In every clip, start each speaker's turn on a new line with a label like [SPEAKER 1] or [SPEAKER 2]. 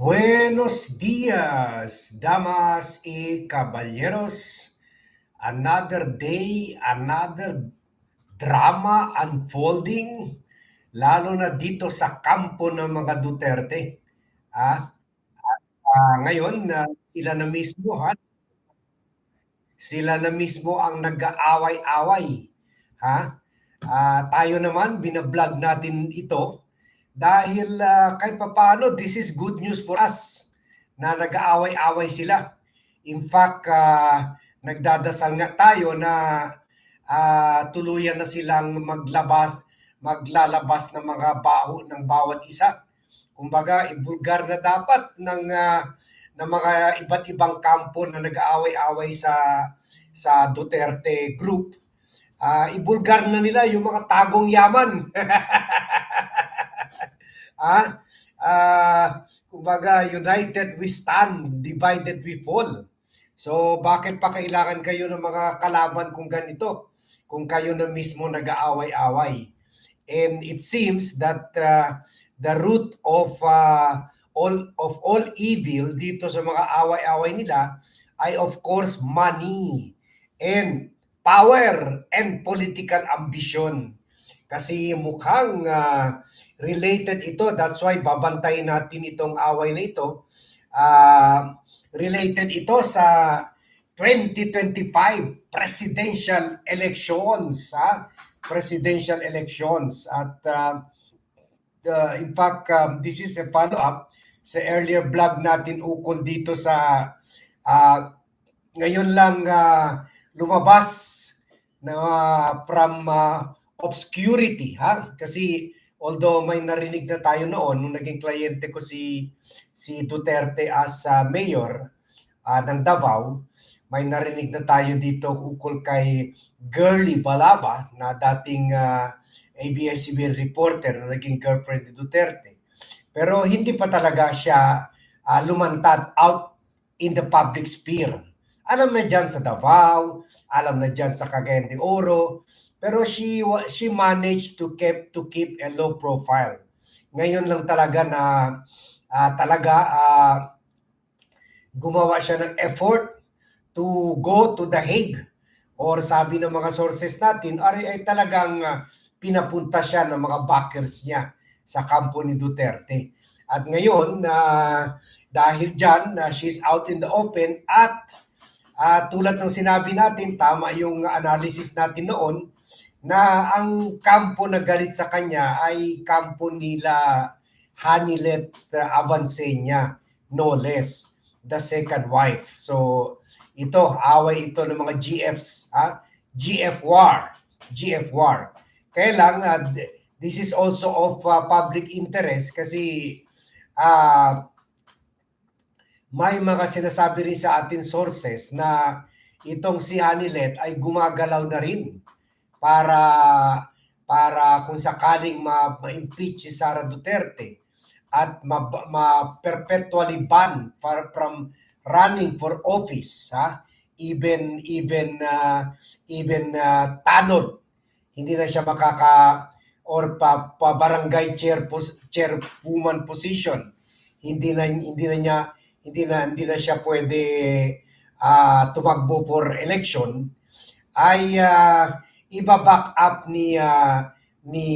[SPEAKER 1] Buenos dias, damas y caballeros. Another day, another drama unfolding, lalo na dito sa kampo ng mga Duterte. Ah, ah, ngayon, na sila na mismo ha, sila na mismo ang nag-aaway-away. Ha? Ah, tayo naman, binablog natin ito dahil ah, kahit papaano, this is good news for us na nag-aaway-away sila. In fact, ah, nagdadasal nga tayo na ah, tuluyan na silang maglabas, maglalabas ng mga baho ng bawat isa. Kumbaga, ibulgar na dapat ng ah, ng mga iba't ibang kampo na nag-aaway-away sa sa Duterte group. Ah, ibulgar na nila yung mga tagong yaman. ah, ah, kumbaga, united we stand, divided we fall. So, bakit pa kailangan kayo ng mga kalaban kung ganito? Kung kayo na mismo nag-aaway-away. And it seems that uh, the root of uh, all of all evil dito sa mga away-away nila ay of course money and power and political ambition. Kasi mukhang uh, related ito. That's why babantayin natin itong away na ito. Uh, related ito sa 2025 presidential elections. Ha? Presidential elections. At uh, uh, in fact, um, this is a follow-up sa earlier vlog natin ukol dito sa uh, ngayon lang uh, lumabas na uh, from uh, obscurity ha kasi although may narinig na tayo noon nung naging kliyente ko si si Duterte as uh, mayor uh, ng Davao may narinig na tayo dito ukol kay Girly Balaba na dating uh, ABS-CBN reporter na naging girlfriend ni Duterte. Pero hindi pa talaga siya uh, lumantad out in the public sphere. Alam na dyan sa Davao, alam na dyan sa Cagayan de Oro, pero she she managed to keep to keep a low profile. Ngayon lang talaga na uh, talaga uh, gumawa siya ng effort to go to The Hague or sabi ng mga sources natin ay, ay talagang uh, pinapunta siya ng mga backers niya sa kampo ni Duterte. At ngayon, uh, dahil dyan, uh, she's out in the open at uh, tulad ng sinabi natin, tama yung analysis natin noon, na ang kampo na galit sa kanya ay kampo nila Hanilet uh, Avancenia, no less, the second wife. So, ito, away ito ng mga GFs, ha? GF war, GF war. Kaya lang, uh, this is also of uh, public interest kasi uh, may mga sinasabi rin sa atin sources na itong si Hanilet ay gumagalaw na rin para para kung sakaling ma-impeach si Sara Duterte at ma-perpetually ma ban for, from running for office ha? Even even uh, even uh, tanod hindi na siya makaka or pa, pa barangay chair pos, chairwoman position. Hindi na hindi na niya hindi na hindi na siya pwede uh, tumakbo for election. Ay uh, iba-back up ni uh, ni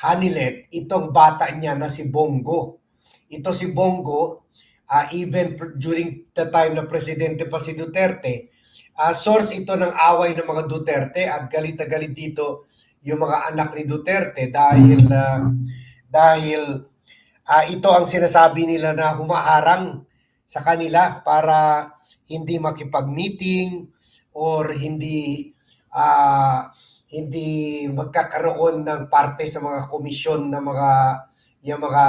[SPEAKER 1] Hanilet itong bata niya na si Bongo. Ito si Bongo uh, even during the time na presidente pa si Duterte, uh, source ito ng away ng mga Duterte at galit na galit dito yung mga anak ni Duterte dahil uh, dahil uh, ito ang sinasabi nila na humaharang sa kanila para hindi makipag-meeting or hindi uh, hindi magkakaroon ng parte sa mga komisyon ng mga yung mga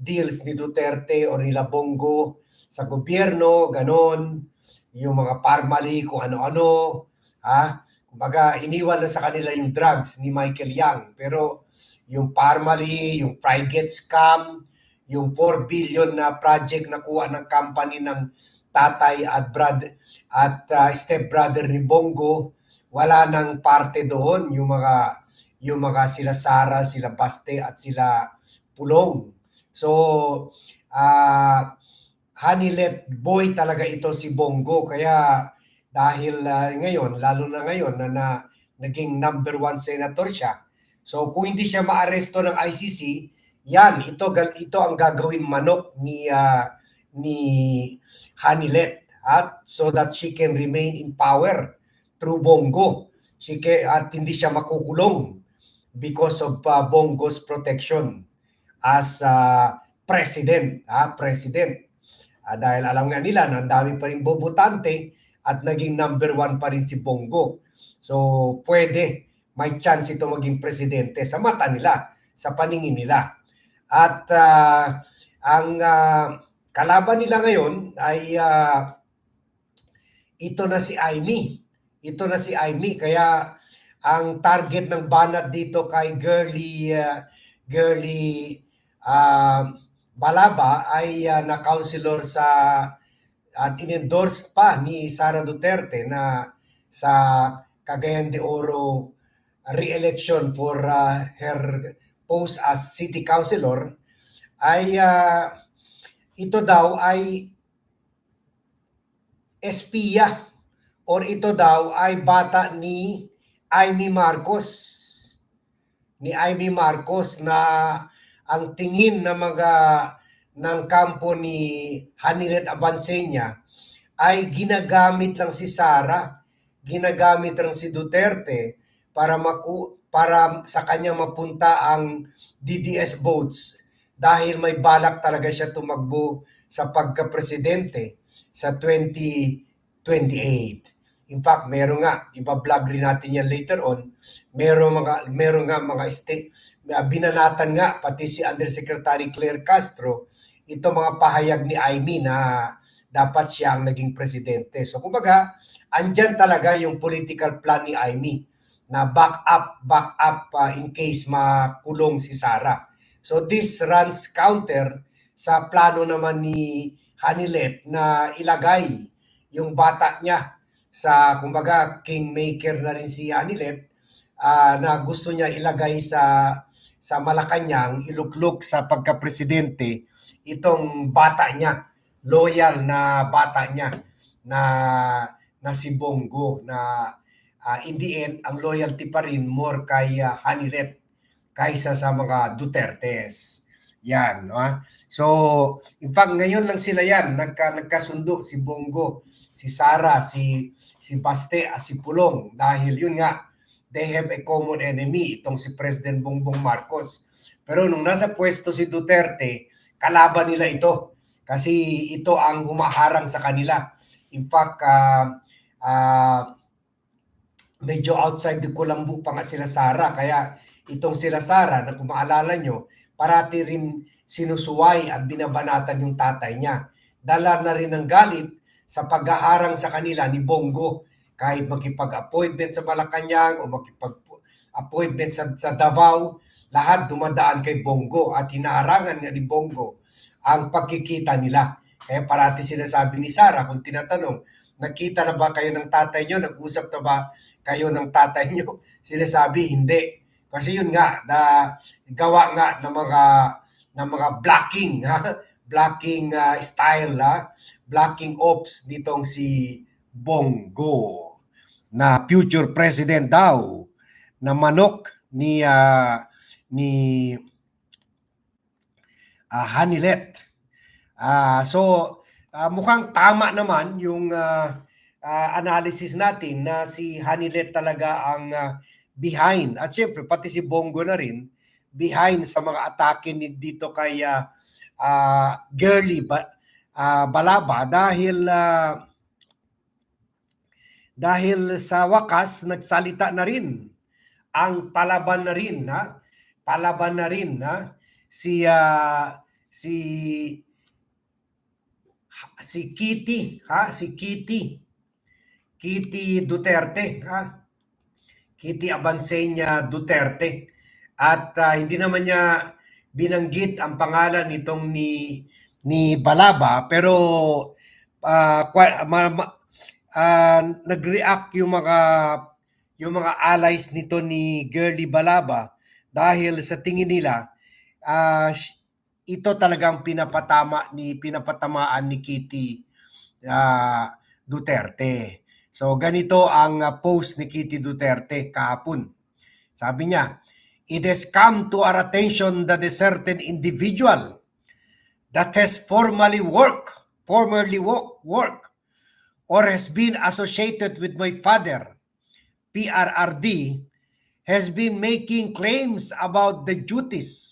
[SPEAKER 1] deals ni Duterte o nila Bongo sa gobyerno, ganon, yung mga parmali kung ano-ano, ha? Kumbaga, iniwan na sa kanila yung drugs ni Michael Young. Pero yung parmali, yung private scam, yung 4 billion na project na kuha ng company ng tatay at brad at uh, step ni Bongo wala nang parte doon yung mga yung mga sila Sara, sila Baste at sila Pulong. So, ah Hanilet boy talaga ito si Bongo. Kaya dahil ah, ngayon, lalo na ngayon na, na naging number one senator siya. So kung hindi siya maaresto ng ICC, yan, ito, ito ang gagawin manok ni, ah, ni Hanilet at so that she can remain in power through Bongo. She can, at hindi siya makukulong because of ah, Bongo's protection as ah, president, ah, president. Ah, dahil alam nga nila na dami pa rin bobotante at naging number one pa rin si Bongo. So, pwede, may chance ito maging presidente sa mata nila, sa paningin nila. At ah, ang ah, kalaban nila ngayon ay ah, ito na si Aimee. Ito na si Aimee. Kaya ang target ng banat dito kay Girly, ah, Girly ah, Balaba ay ah, na-counselor sa at in-endorse pa ni Sara Duterte na sa Cagayan de Oro re-election for ah, her post as city councilor ay ah, ito daw ay espiya or ito daw ay bata ni Amy Marcos ni Amy Marcos na ang tingin ng mga ng kampo ni Hanilet Avancenia ay ginagamit lang si Sara, ginagamit lang si Duterte para maku para sa kanya mapunta ang DDS votes dahil may balak talaga siya tumakbo sa pagka-presidente sa 2028. In fact, meron nga, iba-vlog rin natin yan later on, meron mga meron nga mga state binanatan nga pati si Undersecretary Claire Castro ito mga pahayag ni Amy na dapat siya ang naging presidente. So kumbaga, andyan talaga yung political plan ni Amy na back up, back up uh, in case makulong si Sara. So this runs counter sa plano naman ni Hanilet na ilagay yung bata niya sa kumbaga kingmaker na rin si Hanilet ah, na gusto niya ilagay sa sa Malacanang, iluklok sa pagka-presidente itong bata niya, loyal na bata niya na na si Bongo na ah, in the end ang loyalty pa rin more kay ah, Hanilet kaysa sa mga Dutertes. Yan, no? So, in fact, ngayon lang sila yan, nagka, nagkasundo si Bongo, si Sara, si si Baste, ah, si Pulong dahil yun nga they have a common enemy itong si President Bongbong Marcos. Pero nung nasa pwesto si Duterte, kalaban nila ito kasi ito ang humaharang sa kanila. In fact, ah, ah, medyo outside the Kulambu pa nga sila Sara. Kaya itong sila Sara, na kung maalala nyo, parati rin sinusuway at binabanatan yung tatay niya. Dala na rin ng galit sa paghaharang sa kanila ni Bongo kahit makipag-appointment sa Malacanang o makipag-appointment sa, sa Davao, lahat dumadaan kay Bongo at hinaarangan nga ni Bongo ang pagkikita nila. Kaya parati sinasabi ni Sara kung tinatanong, nakita na ba kayo ng tatay nyo? Nag-usap na ba kayo ng tatay nyo? Sinasabi, hindi. Kasi yun nga, na gawa nga ng mga ng mga blocking, ha? blocking uh, style, ha? blocking ops nitong si Bongo na future president daw na manok ni ah, ni ah, Hanilet. Ah, so ah, mukhang tama naman yung ah, ah, analysis natin na si Hanilet talaga ang ah, behind. At syempre pati si Bongo na rin behind sa mga atake dito kay ah, ah, Girly ba, ah, Balaba. Dahil ah, dahil sa wakas nagsalita na rin ang palaban na rin ha palaban na rin ha si ah, si si Kitty ha si Kitty Kitty Duterte ha Kitty Abansenya Duterte at ah, hindi naman niya binanggit ang pangalan nitong ni ni Balaba pero kwa- ma- ma- ah, nag-react yung mga yung mga allies nito ni Girly Balaba dahil sa tingin nila sh- ito talagang pinapatama ni pinapatamaan ni Kitty ah, Duterte. So ganito ang ah, post ni Kitty Duterte kahapon. Sabi niya, It has come to our attention that a certain individual that has formerly work, formerly work, work or has been associated with my father, PRRD, has been making claims about the duties